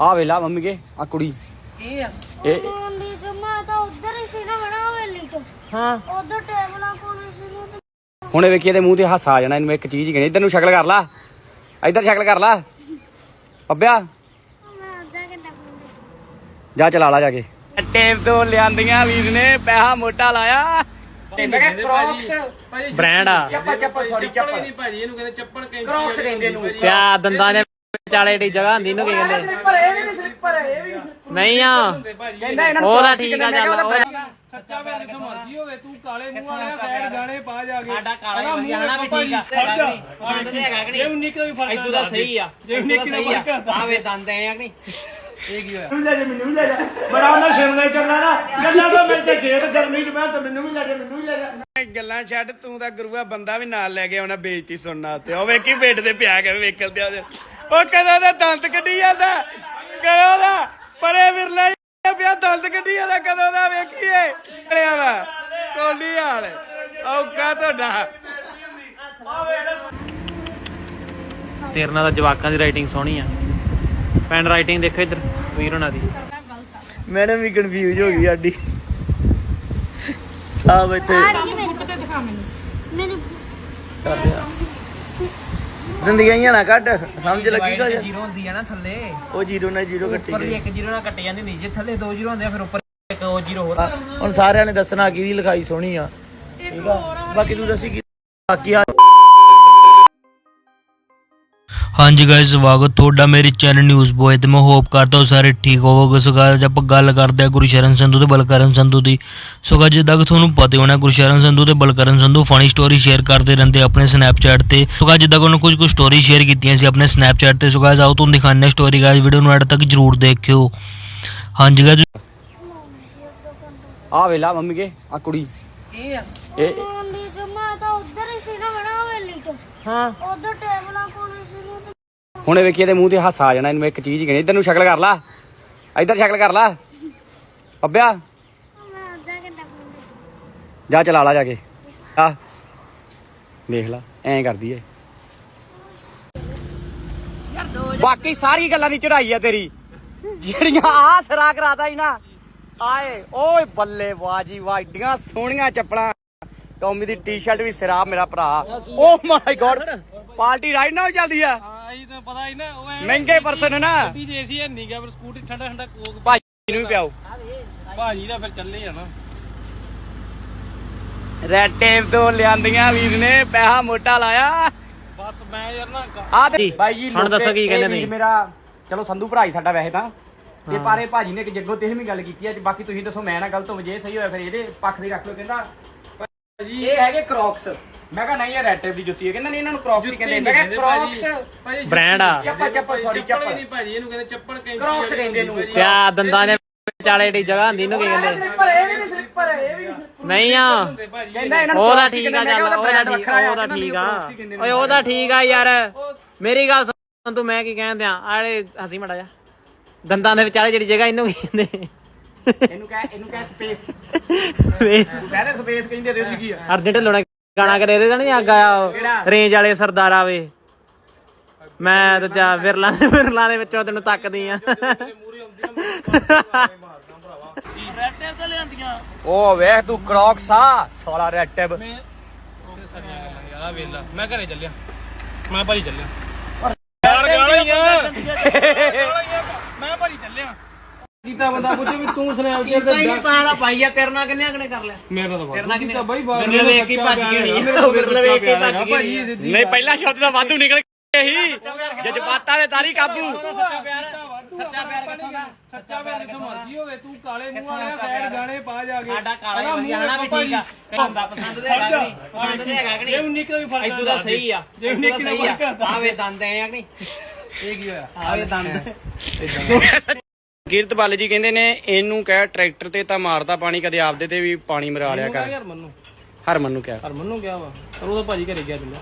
ਆ ਵੇਲਾ ਮੰਮੀ ਕੇ ਆ ਕੁੜੀ। ਇਹ ਆ? ਇਹ ਮੰਡੀ ਚ ਮੈਂ ਤਾਂ ਉਧਰ ਹੀ ਸੀ ਨਾ ਬਣਾ ਹਵੇਲੀ ਚ। ਹਾਂ। ਉਧਰ ਟੇਬਲਾਂ ਕੋਲ ਸੀ ਨਾ ਤੇ ਹੁਣੇ ਵੇਖੀ ਇਹਦੇ ਮੂੰਹ ਤੇ ਹਾਸਾ ਆ ਜਾਣਾ ਇਹਨੂੰ ਇੱਕ ਚੀਜ਼ ਕਹਿਣੀ ਇਧਰ ਨੂੰ ਸ਼ਕਲ ਕਰ ਲਾ। ਇਧਰ ਸ਼ਕਲ ਕਰ ਲਾ। ਅੱਬਿਆ ਮੈਂ ਅੱਧਾ ਘੰਟਾ ਕੋਲ ਜਾ ਚਲਾ ਲਾ ਜਾ ਕੇ। ਟੇਪ ਤੋਂ ਲਿਆਂਦੀਆਂ ਵੀਰ ਨੇ ਪੈਸਾ ਮੋਟਾ ਲਾਇਆ। ਤੇ ਮੈਂ ਕਿਹਾ ਕ੍ਰੌਕਸ ਬ੍ਰਾਂਡ ਆ। ਚੱਪਲ ਚੱਪਲ ਸੌਰੀ ਚੱਪਲ ਨਹੀਂ ਭਾਜੀ ਇਹਨੂੰ ਕਹਿੰਦੇ ਚੱਪਲ ਕੈਂਚੀ ਕ੍ਰੌਕਸ ਕਹਿੰਦੇ ਨੂੰ ਪਿਆ ਦੰਦਾਂ ਦੇ ਵਿਚਾਲੇ ਏਡੀ ਜਗ੍ਹਾ ਹੁੰਦੀ ਇਹਨੂੰ ਕੀ ਕਹਿੰਦੇ? ਸਲਿੱਪਰ ਇਹ ਵੀ ਨਹੀਂ ਸਲਿੱਪਰ ਇਹ ਵੀ ਨਹੀਂ ਆ। ਕਹਿੰਦਾ ਇਹਨਾਂ ਨੂੰ ਉਹਦਾ ਠੀਕ ਆ ਚੱਲ, ਸੱਚਾ ਵੇ ਜਿੱਥੋਂ ਮਰਜ਼ੀ ਹੋਵੇ ਤੂੰ ਕਾਲੇ ਮੂੰਹ ਵਾਲਿਆ ਸਾਈਡ ਗਾਣੇ ਪਾ ਜਾ ਕੇ। ਸਾਡਾ ਕਾਲਾ ਹੀ ਵਧੀਆ, ਵੀ ਠੀਕ ਆ। ਭਾਜੀ, ਹੈਗਾ ਕਿ ਨਹੀਂ? ਦੰਦ ਤੇ ਹੈਗਾ ਕਿ ਨਹੀਂ? ਇਹ 19 ਦਾ ਵੀ ਫ਼ਰਕ ਇਦੋਂ ਦਾ ਸਹੀ ਆ। ਜੇ ਦਾ 19 ਦਾ ਸਹੀ ਫ਼ਰਕ ਆ ਆਵੇ ਦੰਦ ਐ ਆ ਕਿ ਨਹੀਂ? ਇਹ ਕੀ ਹੋਇਆ? ਮੈਨੂੰ ਲੈ ਜਾ ਮੈਨੂੰ ਵੀ ਲੈ ਜਾ। ਬੜਾ ਉਹਨਾਂ ਸ਼ਿਮਲੇ ਚੱਲਣਾ ਨਾ। ਗੱਲਾਂ ਤਾਂ ਮੇਰੇ ਤੇ ਖੇਤ ਗਰਮੀ ਚ ਮੈਂ ਤਾਂ ਮੈਨੂੰ ਵੀ ਲੈ ਜਾ ਮੈਨੂੰ ਵੀ ਲੈ ਜਾ। ਗੱਲਾਂ ਛੱਡ ਤੂੰ ਤਾਂ ਗੁਰੂਆ ਬੰਦਾ ਵੀ ਨਾਲ ਲੈ ਕੇ ਆਉਣਾ ਬੇਇੱਜ਼ਤੀ ਸੁਣਨਾ ਤੇ ਉਹ ਵੇਖੀ ਬੇਟ ਤੇ ਪਿਆ ਕੇ ਵੇਖਲ ਤੇ ਉਹਦੇ। ਉਹ ਕਦੋਂ ਦਾ ਦੰਦ ਕੱਢੀ ਜਾਂਦਾ। ਕਦੋਂ ਦਾ ਪਰੇ ਵਿਰਲਾ ਪਿਆ ਦੰਦ ਕੱਢੀ ਜਾਂਦਾ। ਕਦੋਂ ਦਾ ਵੇਖੀਏ। ਕਲਿਆ ਵਾ ਕੋਲੀ ਹਾਲ ਔਕਾ ਤੁਹਾਡਾ। ਤੇਰੇ ਨਾਲ ਤਾਂ ਜਵਾਕਾਂ ਦੀ ਰਾਈਟਿੰਗ ਸੋਹਣੀ ਆ। ਪੈਨ ਰਾਈਟਿੰਗ ਦੇਖੋ ਇੱਧਰ ਵੀਰ ਉਹਨਾਂ ਦੀ। ਮੈਡਮ ਵੀ ਕਨਫਿਊਜ਼ ਹੋ ਗਈ ਸਾਡੀ। ਸਾਬ ਇੱਥੇ। ਆ ਰਹੀ ਹੈ ਮੇਰੇ। ਕੋਲ ਦਿਖਾ ਮੈਨੂੰ ਮੈਨੂੰ ਕਰਦੇ ਆ ਜ਼ਿੰਦਗੀਆਂ ਨਾ ਕੱਢ ਸਮਝ ਲੱਗੀ ਕੁਝ ਜ਼ੀਰੋ ਹੁੰਦੀ ਆ ਨਾ ਥੱਲੇ। ਉਹ ਜ਼ੀਰੋ ਨਾਲ ਜ਼ੀਰੋ ਕੱਟੀ ਉੱਪਰ ਦੀ ਗਈ। ਇੱਕ ਜ਼ੀਰੋ ਨਾਲ ਕੱਟ ਜਾਂਦੀ ਨਹੀਂ ਜੇ ਥੱਲੇ ਦੋ ਜ਼ੀਰੋ ਹੁੰਦੇ ਆ ਫਿਰ ਉੱਪਰ ਇੱਕ ਉਹ ਜ਼ੀਰੋ ਹੋਰ। ਹੁਣ ਸਾਰਿਆਂ ਨੇ ਦੱਸਣਾ ਕਿਹਦੀ ਲਿਖਾਈ ਸੋਹਣੀ ਆ। ਠੀਕ ਆ? ਬਾਕੀ ਤੂੰ ਦੱਸੀ ਕੀ ਬਾਕੀ ਆ ਹਾਂਜੀ ਗਾਇਸ ਸਵਾਗਤ ਤੁਹਾਡਾ ਮੇਰੇ ਚੈਨਲ ਨਿਊਜ਼ ਬੋਏ ਤੇ ਮੈਂ ਹੋਪ ਕਰਦਾ ਹਾਂ ਸਾਰੇ ਠੀਕ ਹੋਵੋਗੇ। ਸੋ ਅੱਜ ਆਪਾਂ ਗੱਲ ਕਰਦੇ ਹਾਂ ਗੁਰਸ਼ਰਨ ਸੰਧੂ ਤੇ ਬਲਕਰਨ ਸੰਧੂ ਦੀ। ਸੋ guys, ਜਿੱਦਾਂ ਕਿ ਤੁਹਾਨੂੰ ਪਤਾ ਹੀ ਹੋਣਾ ਗੁਰਸ਼ਰਨ ਸੰਧੂ ਤੇ Balkaran Sandhu funny story share ਕਰਦੇ ਰਹਿੰਦੇ ਆਪਣੇ ਸਨੈਪਚੈਟ ਤੇ। ਸੋ guys, ਜਿੱਦਾਂ ਕਿ ਉਹਨਾਂ ਕੁਝ ਕੁ ਸਟੋਰੀ ਸ਼ੇਅਰ ਕੀਤੀਆਂ ਸੀ ਆਪਣੇ ਸਨੈਪਚੈਟ ਤੇ। ਸੋ guys, ਆਓ ਤੁਹਾਨੂੰ ਦਿਖਾਉਂਦੇ ਹਾਂ ਸਟੋਰੀ ਗਾਇਸ ਵੀਡੀਓ ਨੂੰ ਐਡ ਤੱਕ ਜਰੂਰ ਦੇਖਿਓ। ਹਾਂਜੀ ਗਾਇਸ ਆ ਵੇਲਾ ਮੰਮੀ ਕੇ ਆ ਕੁੜੀ। ਇਹ ਆ? ਇਹ ਮੰਡੀ ਚ ਮੈਂ ਤਾਂ ਉਧਰ ਹੀ ਸੀ ਨਾ ਬਣਾ ਹਵੇਲੀ ਚ। ਹਾਂ। ਉਧਰ ਟੇਬਲਾਂ ਕੋਲ ਸੀ। ਹੁਣੇ ਵੇਖੀ ਇਹਦੇ ਮੂੰਹ ਤੇ ਹਾਸਾ ਆ ਜਾਣਾ ਇਹਨੂੰ ਇੱਕ ਚੀਜ਼ ਕਹਿਣੀ ਇਧਰ ਨੂੰ ਸ਼ਕਲ ਕਰ ਲਾ। ਇਧਰ ਸ਼ਕਲ ਕਰ ਲਾ। ਅੱਬਿਆ ਜਾ ਚਲਾ ਲਾ ਜਾ ਕੇ। ਆ। ਦੇਖ ਲਾ ਐਂ ਕਰਦੀ ਏ ਬਾਕੀ ਸਾਰੀ ਗੱਲਾਂ ਦੀ ਚੜਾਈ ਆ ਤੇਰੀ। ਜਿਹੜੀਆਂ ਆ ਸਰਾ ਕਰਾਦਾ ਹੀ ਨਾ ਆਏ ਓਏ ਬੱਲੇ ਵਾਹ ਜੀ ਵਾਹ ਏਡੀਆਂ ਸੋਹਣੀਆਂ ਚੱਪਲਾਂ। ਟੌਮੀ ਦੀ ਟੀ-ਸ਼ਰਟ ਵੀ ਸਿਰਾ ਮੇਰਾ ਭਰਾ। Oh my God party right ਨਾ ਚੱਲਦੀ ਆ। ਆਈ ਤਾਂ ਪਤਾ ਹੀ ਨਾ ਉਹ ਐ ਮਹਿੰਗੇ ਪਰਸਨ ਨਾ। ਗੱਡੀ ਜੇ ਸੀ ਹੈ ਨਹੀਂ ਗਿਆ ਪਰ ਸਕੂਟੀ ਠੰਡਾ ਠੰਡਾ ਕੋਕ ਭਾਜੀ ਨੂੰ ਵੀ ਪਿਆਓ। ਭਾਜੀ ਦਾ ਫਿਰ ਚੱਲੇ ਆ ਨਾ। ਰੈਡ ਟੇਪ ਤੋਂ ਲਿਆਂਦੀਆਂ ਵੀਰ ਨੇ ਪੈਸਾ ਮੋਟਾ ਲਾਇਆ। ਬਸ ਮੈਂ ਯਾਰ ਨਾ ਆ ਤੇ ਬਾਈ ਜੀ ਹੁਣ ਦੱਸੋ ਕੀ ਕਹਿੰਦੇ ਵੀਰ ਤੁਸੀਂ? ਮੇਰਾ ਚਲੋ ਸੰਧੂ ਭਰਾ ਹੀ ਸਾਡਾ ਵੈਸੇ ਤਾਂ। ਤੇ ਪਾਰੇ ਭਾਜੀ ਨੇ ਇੱਕ ਜੱਗੋ ਤੇ ਵੀ ਗੱਲ ਕੀਤੀ ਹੈ ਤੇ ਬਾਕੀ ਤੁਸੀਂ ਦੱਸੋ ਮੈਂ ਨਾ ਗਲਤ ਹੋ ਜੇ ਸਹੀ ਹੋਇਆ ਫਿਰ ਇਹਦੇ ਪੱਖ ਦੀ ਰੱਖ ਲਓ ਕਹਿੰਦਾ। ਇਹ ਹੈਗੇ ਕ੍ਰੌਕਸ ਮੈਂ ਕਿਹਾ ਨਹੀਂ ਇਹ ਰੈਡ ਟੇਪ ਦੀ ਜੁੱਤੀ ਹੈ। ਕਹਿੰਦਾ ਨਹੀਂ ਇਹਨਾਂ ਨੂੰ ਕ੍ਰੌਕਸ ਹੀ ਕਹਿੰਦੇ। ਮੈਂ ਕਿਹਾ ਕ੍ਰੌਕਸ ਭਾਜੀ। ਬ੍ਰਾਂਡ ਆ। ਚੱਪਲ ਚੱਪਲ ਸੌਰੀ ਚੱਪਲ ਨਹੀਂ ਭਾਜੀ ਇਹਨੂੰ ਕਹਿੰਦੇ ਚੱਪਲ ਕੈਂਚੀ ਕ੍ਰੌਕਸ ਕਹਿੰਦੇ ਨੂੰ ਪਿਆ ਦੰਦਾਂ ਦੇ ਵਿਚਾਲੇ ਏਡੀ ਜਗ੍ਹਾ ਹੁੰਦੀ ਇਹਨੂੰ ਕੀ ਕਹਿੰਦੇ? ਸਲਿੱਪਰ ਇਹ ਵੀ ਨਹੀਂ ਸਲਿੱਪਰ ਇਹ ਵੀ ਨਹੀਂ ਆ। ਕਹਿੰਦਾ ਇਹਨਾਂ ਨੂੰ ਉਹਦਾ Crocs ਹੀ ਠੀਕ ਆ ਚੱਲ ਉਹਦਾ ਠੀਕ ਵੱਖਰਾ ਆ, ਉਹਦਾ ਠੀਕ। ਓਏ ਉਹਦਾ ਠੀਕ ਆ ਯਾਰ। ਮੇਰੀ ਗੱਲ ਸੁਣ ਤੂੰ ਮੈਂ ਕੀ ਕਹਿੰਦੇ ਆ ਆਲੇ ਹਸੀ ਮੜਾ ਜਾ। ਦੰਦਾਂ ਦੇ ਵਿਚਾਲੇ ਜਿਹੜੀ ਜਗ੍ਹਾ ਇਹਨੂੰ ਕੀ ਕਹਿੰਦੇ? ਇਹਨੂੰ ਕਹਿ ਇਹਨੂੰ ਕਹਿ ਸਪੇਸ ਵੇਸ ਤੂੰ ਕਹਿੰਦੇ ਸਪੇਸ ਕਹਿੰਦੇ ਤੇ ਕੀ ਆ? ਅਰਜਨ ਢਿੱਲੋਂ ਨੇ ਗਾਣਾ ਕਦੇ ਇਹਦੇ ਤਾਂ ਨਹੀਂ ਅੱਗ ਆਇਆ ਕਿਹੜਾ? ਰੇਂਜ ਵਾਲੇ ਸਰਦਾਰ ਆਵੇ। ਮੈਂ ਤਾਂ ਚਾ ਵਿਰਲਾ ਦੇ ਵਿਰਲਾ ਦੇ ਵਿੱਚੋਂ ਤੈਨੂੰ ਤੱਕਦੀ ਆ। ਉਹ ਵੇਖ ਤੂੰ ਕ੍ਰੌਕਸ ਆ ਸਾਲਾ ਰੈਡ ਟੇਪ ਮੈਂ ਉਹਦੇ ਸਾਰੀਆਂ ਗੱਲਾਂ ਯਾਰ ਆ ਵੇਲਾ ਮੈਂ ਘਰੇ ਚੱਲਿਆ। ਮੈਂ ਭਾਜੀ ਚੱਲਿਆ। ਯਾਰ ਗਾਲਾਂ ਹੀ ਆ। ਮੈਂ ਭਾਜੀ ਚੱਲਿਆ। ਕੀਤਾ ਬੰਦਾ ਪੁੱਛੇ ਵੀ ਤੂੰ ਸਨੈਪ ਕੀਤਾ ਹੀ ਨਹੀਂ ਤਾਂ ਦਾ ਪਾਈ ਆ ਤੇਰੇ ਨਾਲ ਕਿੰਨੇ ਕਿੰਨੇ ਕਰ ਲਿਆ ਮੇਰਾ ਤਾਂ ਤੇਰੇ ਨਾਲ ਕਿੰਨੇ? ਕੀਤਾ ਬਾਈ ਬਾਹਰ ਵਿਰਲੇ ਵੇਖ ਕੇ ਭੱਜ ਗਈ ਹੋਣੀ ਵਿਰਲੇ ਵੇਖ ਕੇ ਭੱਜ ਗਈ। ਨਹੀਂ ਪਹਿਲਾ ਸ਼ਬਦ ਦਾ ਵਾਧੂ ਨਿਕਲ ਗਿਆ ਸੀ। ਜਜ਼ਬਾਤਾਂ ਦੇ ਤਾਰੀ ਕਾਬੂ। ਸੱਚਾ ਪਿਆਰ ਸੱਚਾ ਪਿਆਰ ਕਿੱਥੋਂ ਦਾ? ਸੱਚਾ ਪਿਆਰ ਜਿੱਥੋਂ ਮਰਜ਼ੀ ਹੋਵੇ ਤੂੰ ਕਾਲੇ ਮੂੰਹ ਵਾਲਿਆ ਸਾਈਡ ਗਾਣੇ ਪਾ ਜਾ ਕੇ। ਸਾਡਾ ਕਾਲਾ ਹੀ ਵਧੀਆ ਹਨਾ ਵੀ ਠੀਕ ਆ। ਬੰਦਾ ਪਸੰਦ ਤੇ ਹੈਗਾ ਕਿ ਨਹੀਂ? ਪਸੰਦ ਤੇ ਹੈਗਾ ਕਿ ਇਹ ਨਹੀਂ? 19 ਦਾ ਵੀ ਫ਼ਰਕ ਇਦੋਂ ਦਾ ਸਹੀ ਆ। ਜੇ ਇਦੋਂ ਦਾ 19 ਦਾ ਸਹੀ ਫ਼ਰਕ ਆਵੇ ਦੰਦ ਐ ਆ ਕਿ ਨਹੀਂ? ਇਹ ਕੀ ਹੋਇਆ? ਆਵੇ ਦੰਦ। ਕੀਰਤ ਬਾਲੇ ਜੀ ਕਹਿੰਦੇ ਨੇ ਇਹਨੂੰ ਕਹਿ ਟਰੈਕਟਰ ਤੇ ਤਾਂ ਮਾਰਦਾ ਪਾਣੀ ਕਦੇ ਆਪਦੇ ਤੇ ਵੀ ਪਾਣੀ ਮਰਾ ਲਿਆ ਕਰ ਯਾਰ ਮੰਨੂ ਹਰਮਨ ਨੂੰ। ਕਿਹਾ। ਹਰਮਨ ਨੂੰ ਕਿਹਾ ਵਾ ਪਰ ਉਹ ਤਾਂ ਭਾਜੀ ਘਰੇ ਗਿਆ ਚੱਲਿਆ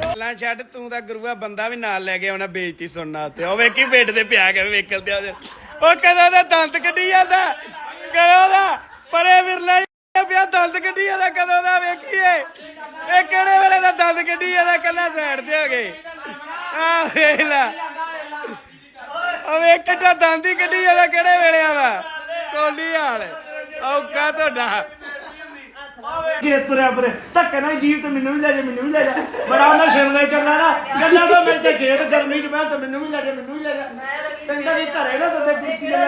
ਗੱਲਾਂ ਛੱਡ ਤੂੰ ਤਾਂ ਗੁਰੂਆ ਬੰਦਾ ਵੀ ਨਾਲ ਲੈ ਕੇ ਆਉਣਾ ਬੇਇੱਜ਼ਤੀ ਸੁਣਨਾ ਤੇ ਉਹ ਵੇਖੀ ਬੇਟ ਤੇ ਪਿਆ ਕੇ ਵੇਖਲ ਤੇ ਉਹਦੇ। ਉਹ ਕਦੋਂ ਦਾ ਦੰਦ ਕੱਢੀ ਜਾਂਦਾ। ਕਦੋਂ ਦਾ ਪਰੇ ਵਿਰਲਾ ਪਿਆ ਦੰਦ ਕੱਢੀ ਇਹਦਾ ਕਦੋਂ ਦਾ ਵੇਖੀਏ। ਇਹ ਕਿਹੜੇ ਵੇਲੇ ਦਾ ਦੰਦ ਕੱਢੀ ਇਹਦਾ ਕੱਲਾ ਸਾਈਡ ਤੇ ਹੋ ਗਏ ਆ ਵੇਖ ਲੈ ਉਹ ਵੇਖ ਕਿੱਡਾ ਦੰਦ ਹੀ ਕੱਢੀ ਇਹਦਾ ਕਿਹੜੇ ਵੇਲੇ ਦਾ ਕੋਲੀ ਹਾਲ ਔਕਾ ਤੁਹਾਡਾ ਜੇ ਤੁਰਿਆ ਪਰੇ ਧੱਕੇ ਨਾਲ ਜੀਵ ਤੇ ਮੈਨੂੰ ਵੀ ਲੈ ਜਾ ਮੈਨੂੰ ਵੀ ਲੈ ਜਾ ਬੜਾ ਉਹਨਾਂ ਸ਼ਿਮਲੇ ਚੱਲਣਾ ਨਾ ਗੱਲਾਂ ਤਾਂ ਮੇਰੇ ਤੇ ਖੇਤ ਗਰਮੀ ਚ ਮੈਂ ਤਾਂ ਮੈਨੂੰ ਵੀ ਲੈ ਜਾ ਮੈਨੂੰ ਵੀ ਲੈ ਜਾ ਵੀ ਘਰੇ ਨਾ ਤੇ ਕੁਰਸੀ ਲੈ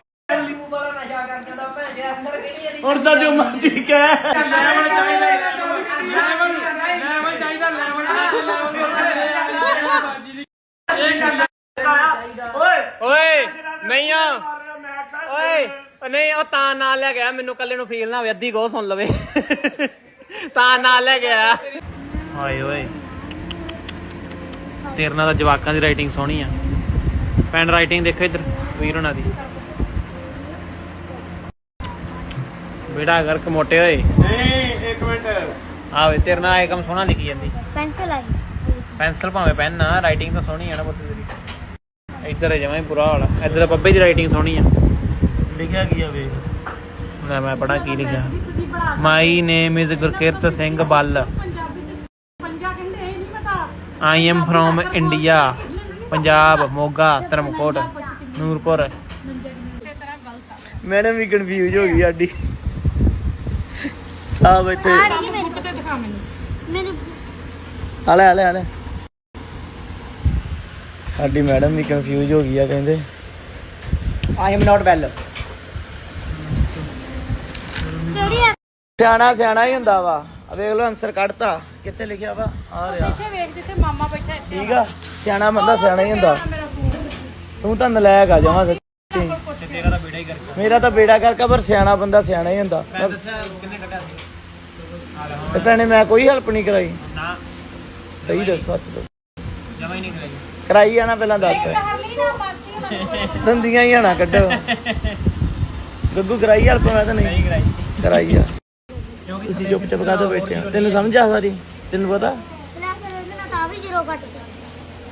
ਹੁਣ ਤਾਂ ਜੋ ਮਰਜ਼ੀ ਕਹਿ ਲੈਵਲ ਚਾਹੀਦਾ ਓਏ। ਨਹੀਂ ਆ। ਓਏ ਓਏ ਉਹ ਨਹੀਂ ਉਹ ਤਾਂ ਨਾਲ ਲੈ ਗਿਆ ਮੈਨੂੰ ਕੱਲੇ ਨੂੰ ਫੀਲ ਨਾ ਹੋਵੇ ਅੱਧੀ ਗੋ ਸੁਣ ਲਵੇ। ਤਾਂ ਨਾਲ ਲੈ ਗਿਆ ਹਾਏ ਓਏ। ਤੇਰੇ ਨਾਲ ਤਾਂ ਜਵਾਕਾਂ ਦੀ ਰਾਈਟਿੰਗ ਸੋਹਣੀ ਆ। ਪੈਨ ਰਾਈਟਿੰਗ ਦੇਖੋ ਇੱਧਰ ਵੀਰ ਹੋਣਾ ਦੀ। ਬੇੜਾ ਗਰਕ ਮੋਟੇ ਹੋਏ ਨਹੀਂ ਇੱਕ ਮਿੰਟ। ਆਵੇ ਤੇਰੇ ਨਾਲ ਇਹ ਕੰਮ ਸੋਹਣਾ ਲਿਖੀ ਜਾਂਦੀ। ਪੈਨਸਲ ਆਈ ਪੈਨਸਲ ਭਾਵੇਂ ਪੈਨ ਨਾ ਰਾਈਟਿੰਗ ਤਾਂ ਸੋਹਣੀ ਆ ਨਾ ਪੁੱਤ ਤੇਰੀ। ਇੱਧਰ ਹੈ ਜਮਾਂ ਹੀ ਬੁਰਾ ਹਾਲ ਆ। ਇੱਧਰ ਬੱਬੇ ਦੀ ਰਾਈਟਿੰਗ ਸੋਹਣੀ ਆ। ਲਿਖਿਆ ਕੀ ਆ ਵੇ ਲੈ ਮੈਂ ਪੜਾ ਕੀ ਲਿਖਿਆ। My name is Gurkirat Singh Bal. I am from India Punjab Moga Dharamkot Nurpur. Madam we confuse ਹੋ ਗਈ ਸਾਡੀ। ਸਾਬ ਇੱਥੇ। ਆ ਰਹੀ ਹੈ ਮੇਰੇ ਕੋਲ ਦਿਖਾ ਮੈਨੂੰ ਮੈਨੂੰ ਆਲੇ ਆਲੇ ਆਲੇ ਸਾਡੀ ਮੈਡਮ ਵੀ ਕਨਫਿਊਜ਼ ਹੋ ਗਈ ਆ ਕਹਿੰਦੇ। ਆਈ ਐਮ ਨਾਟ ਵੈਲ ਕਿਹੜੀ ਆ? ਸਿਆਣਾ ਸਿਆਣਾ ਹੀ ਹੁੰਦਾ ਵਾ। ਆ ਵੇਖ ਲਓ ਆਨਸਰ ਕੱਢਤਾ। ਕਿੱਥੇ ਲਿਖਿਆ ਵਾ? ਆ ਰਿਹਾ। ਇੱਥੇ ਵੇਖ ਜਿੱਥੇ ਮਾਮਾ ਬੈਠਾ ਇੱਥੇ। ਠੀਕ ਆ। ਸਿਆਣਾ ਬੰਦਾ ਸਿਆਣਾ ਹੀ ਹੁੰਦਾ। ਤੂੰ ਤਾਂ ਨਲਾਇਕ ਆ ਜਾਵਾਂ ਸੱਚੀ। ਤੇਰਾ ਤਾਂ ਬੇੜਾ ਹੀ ਕਰਕੇ। ਮੇਰਾ ਤਾਂ ਬੇੜਾ ਕਰਕੇ ਪਰ ਸਿਆਣਾ ਬੰਦਾ ਸਿਆਣਾ ਹੀ ਹੁੰਦਾ। ਮੈਂ ਦੱਸਿਆ ਕਿੰਨੇ ਕੱਢਿਆ ਸੀ? ਤੇ ਭੈਣੇ ਮੈਂ ਕੋਈ ਹੈਲਪ ਨਹੀਂ ਕਰਾਈ। ਨਾ। ਸਹੀ ਦੱਸ ਸੱਚ ਦੱਸ। ਜਮਾ ਹੀ ਨਹੀਂ ਕਰਾਈ। ਕਰਾਈ ਆ ਨਾ ਪਹਿਲਾਂ ਦੱਸ। ਕਰਲੀ ਨਾ ਮਾਸੀ ਦੰਦੀਆਂ ਹੀ ਹਣਾ ਕੱਢੋ। ਗੱਗੂ ਕਰਾਈ ਹੈਲਪ ਮੈਂ ਤਾਂ ਨਹੀਂ। ਕਰਾਈ। ਕਰਾਈ ਆ। ਤੁਸੀਂ ਚੁੱਪ ਚੁੱਪ ਕਾਹਤੋਂ ਬੈਠੇ ਆ ਤੈਨੂੰ ਸਮਝ ਆ ਸਾਰੀ? ਤੈਨੂੰ ਪਤਾ? ਮੈਂ ਫਿਰ ਉਹਦੇ ਨਾਲ ਤਾਂ ਵੀ ਜ਼ੀਰੋ ਕੱਟ ਗਿਆ।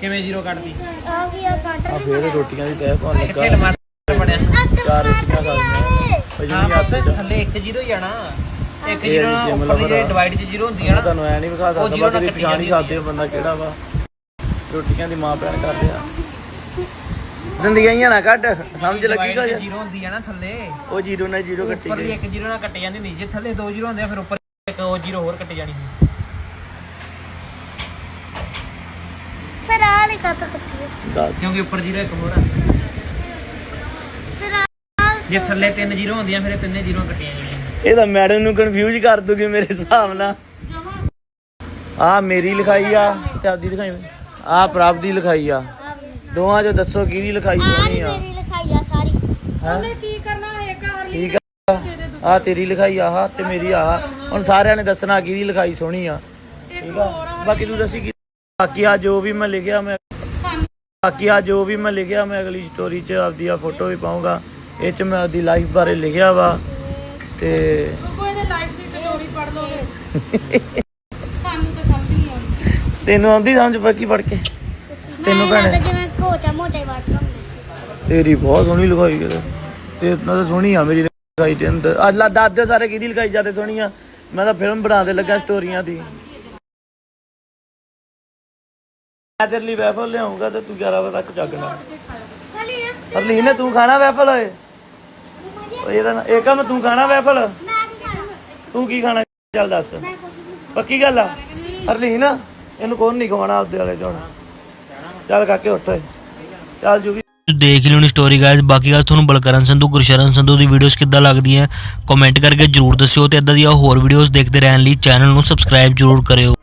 ਕਿਵੇਂ ਜ਼ੀਰੋ ਕੱਢਦੀ ਆ ਵੀ ਆ ਕੱਟ ਆ ਫੇਰ ਰੋਟੀਆਂ ਦੀ ਤੈਅ ਪਾਉਣ ਕਿੱਥੇ ਲੱਗਾ ਟਮਾਟਰ ਬਣਿਆ? ਚਾਰ ਰੋਟੀਆਂ ਖਾ ਲਈਆਂ ਹਾਂ ਭਜਣੀ ਹੱਥ ਪੁੱਤ ਚ ਥੱਲੇ ਇੱਕ ਜ਼ੀਰੋ ਹੀ ਆਣਾ ਇੱਕ ਜ਼ੀਰੋ ਉੱਪਰ ਦੀ। ਡਿਵਾਈਡ ਚ ਜ਼ੀਰੋ ਹੁੰਦੀ ਆ ਨਾ। ਤੁਹਾਨੂੰ ਐ ਨਹੀਂ ਵਿਖਾ ਉਹ ਸਕਦਾ ਜ਼ੀਰੋ ਬਾਕੀ ਨਾਲ ਦੀ ਪਛਾਣ ਹੀ ਸਕਦੇ ਹੋ ਬੰਦਾ ਕਿਹੜਾ ਵਾ। ਰੋਟੀਆਂ ਦੀ ਮਾਂ ਭੈਣ ਕਰਦੇ ਆ। ਜ਼ਿੰਦਗੀਆਂ ਹੀ ਨਾ ਕੱਢ ਸਮਝ ਲੱਗੀ ਚ ਜ਼ੀਰੋ ਹੁੰਦੀ ਆ ਨਾ ਥੱਲੇ। ਉਹ ਜੀਰੋ ਨਾਲ ਜੀਰੋ ਕੱਟੀ ਉੱਪਰ ਗਈ। ਇੱਕ ਜ਼ੀਰੋ ਨਾਲ ਕੱਟ ਜਾਂਦੀ ਹੁੰਦੀ। ਜੇ ਥੱਲੇ ਦੋ ਜ਼ੀਰੋ ਹੁੰਦੇ ਆ ਫਿਰ ਉੱਪਰ ਇੱਕ ਉਹ ਜ਼ੀਰੋ ਹੋਰ ਕੱਟ ਜਾਣੀ ਸੀ। ਫਿਰ ਆ ਲਈ ਕੱਟ ਕੱਟੀ ਦੱਸ। ਕਿਉਂਕਿ ਉੱਪਰ ਜ਼ੀਰੋ ਇੱਕ ਹੋਰ ਆ। ਫਿਰ ਆ ਜੇ ਥੱਲੇ ਤਿੰਨ ਜ਼ੀਰੋ ਹੁੰਦੀਆਂ ਫਿਰ ਇਹ ਤਿੰਨੇ ਜ਼ੀਰੋ ਕੱਟੀਆਂ ਜਾਂਦੀਆਂ। ਇਹ ਤਾਂ ਮੈਡਮ ਨੂੰ ਕਨਫਿਊਜ਼ ਕਰ ਦੂਗੀ ਮੇਰੇ ਹਿਸਾਬ ਨਾਲ। ਆ ਮੇਰੀ ਲਿਖਾਈ ਆ ਤੇ ਆਪਦੀ ਲਿਖਾਈ ਆ ਪ੍ਰਭ ਦੀ ਲਿਖਾਈ ਆ। ਦੋਵਾਂ ਚੋਂ ਦੱਸੋ ਕਿਹਦੀ ਲਿਖਾਈ ਆ ਹੋਣੀ ਨੀ ਆ? ਮੇਰੀ ਲਿਖਾਈ ਆ ਸਾਰੀ। ਹੈ? ਕੀ ਕਰਨਾ ਇੱਕ ਹਰਲੀ ਠੀਕ ਆ। ਆ ਤੇਰੀ ਲਿਖਾਈ ਆਹ ਤੇ ਮੇਰੀ ਆਹ। ਹੁਣ ਸਾਰਿਆਂ ਨੇ ਦੱਸਣਾ ਕਿਹਦੀ ਲਿਖਾਈ ਸੋਹਣੀ ਆ। ਠੀਕ ਆ? ਬਾਕੀ ਤੂੰ ਦੱਸੀ ਕੀ ਬਾਕੀ ਆ ਜੋ ਵੀ ਮੈਂ ਲਿਖਿਆ ਮੈਂ ਬਾਕੀ ਆ ਜੋ ਵੀ ਮੈਂ ਲਿਖਿਆ ਮੈਂ ਅਗਲੀ ਸਟੋਰੀ 'ਚ ਆਪਦੀ ਆ ਫੋਟੋ ਵੀ ਪਾਉਂਗਾ ਇਹ 'ਚ ਮੈਂ ਆਪਦੀ ਲਾਈਫ ਬਾਰੇ ਲਿਖਿਆ ਵਾ ਤੇ ਕੋਈ ਇਹਦੇ ਲਾਈਫ ਦੀ ਸਟੋਰੀ ਪੜ ਲੋਗੇ ਤੈਨੂੰ ਆਉਂਦੀ ਸਮਝ ਬਾਕੀ ਪੜ ਕੇ? ਤੈਨੂੰ ਲੱਗਦਾ ਭੈਣੇ। ਜਿਵੇਂ ਕੋਚਾ ਮੋਚਾ ਹੀ ਤੇਰੀ ਬਹੁਤ ਸੋਹਣੀ ਲਿਖਾਈ ਕਿਤੇ ਤੇ ਇਤਨਾ ਤਾਂ ਸੋਹਣੀ ਆ ਮੇਰੀ ਲਿਖਾਈ ਤੇ ਅੰਦਰ। ਅੱਜ ਲਾ ਦੱਸ ਦਿਓ ਸਾਰੇ ਕਿਹਦੀ ਲਿਖਾਈ ਜ਼ਿਆਦਾ ਸੋਹਣੀ ਆ। ਮੈਂ ਤਾਂ ਫਿਲਮ ਬਣਾਉਣ ਲੱਗਾ ਸਟੋਰੀਆਂ ਦੀ। ਮੈਂ ਤੇਰੇ ਲਈ ਵੈਫਲ ਲਿਆਉਂਗਾ ਤੇ ਤੂੰ 11 ਵਜੇ ਤੱਕ ਜਾਗਣਾ ਖਾਲੀ ਹਰਲੀਨ ਤੂੰ ਖਾਣਾ ਵੈਫਲ ਓਏ? ਓਏ ਇਹਦਾ ਨਾ ਇਹ ਕੰਮ ਤੂੰ ਖਾਣਾ ਵੈਫਲ ਮੈਂ ਕੀ ਕਰਾਂ ਤੂੰ ਕੀ ਖਾਣਾ? ਚੱਲ ਦੱਸ। ਨਹੀਂ ਪੱਕੀ ਗੱਲ ਆ? ਹਰਲੀਨ। ਇਹਨੂੰ ਕੌਣ ਨਹੀਂ ਖਵਾਉਣਾ ਆਪਦੇ ਵਾਲੇ ਚੋਂ ਚੱਲ ਕਾਕੇ ਉੱਠ ਓਏ। ਚੱਲ ਜੂਗੀ। ਦੇਖ ਲਿਓ ਨੀ ਸਟੋਰੀ ਗਾਇਸ ਬਾਕੀ ਗੱਲ ਤੁਹਾਨੂੰ ਬਲਕਰਨ ਸੰਧੂ, ਗੁਰਸ਼ਰਨ ਸੰਧੂ ਦੀ ਵੀਡੀਓਜ਼ ਕਿੱਦਾਂ ਲੱਗਦੀਆਂ ਕਮੈਂਟ ਕਰਕੇ ਜਰੂਰ ਦੱਸਿਓ ਤੇ ਇਦਾਂ ਦੀਆਂ ਹੋਰ ਵੀਡੀਓਜ਼ ਦੇਖਦੇ ਰਹਿਣ ਲਈ ਚੈਨਲ ਨੂੰ ਸਬਸਕ੍ਰਾਈਬ ਜਰੂਰ ਕਰਿਓ।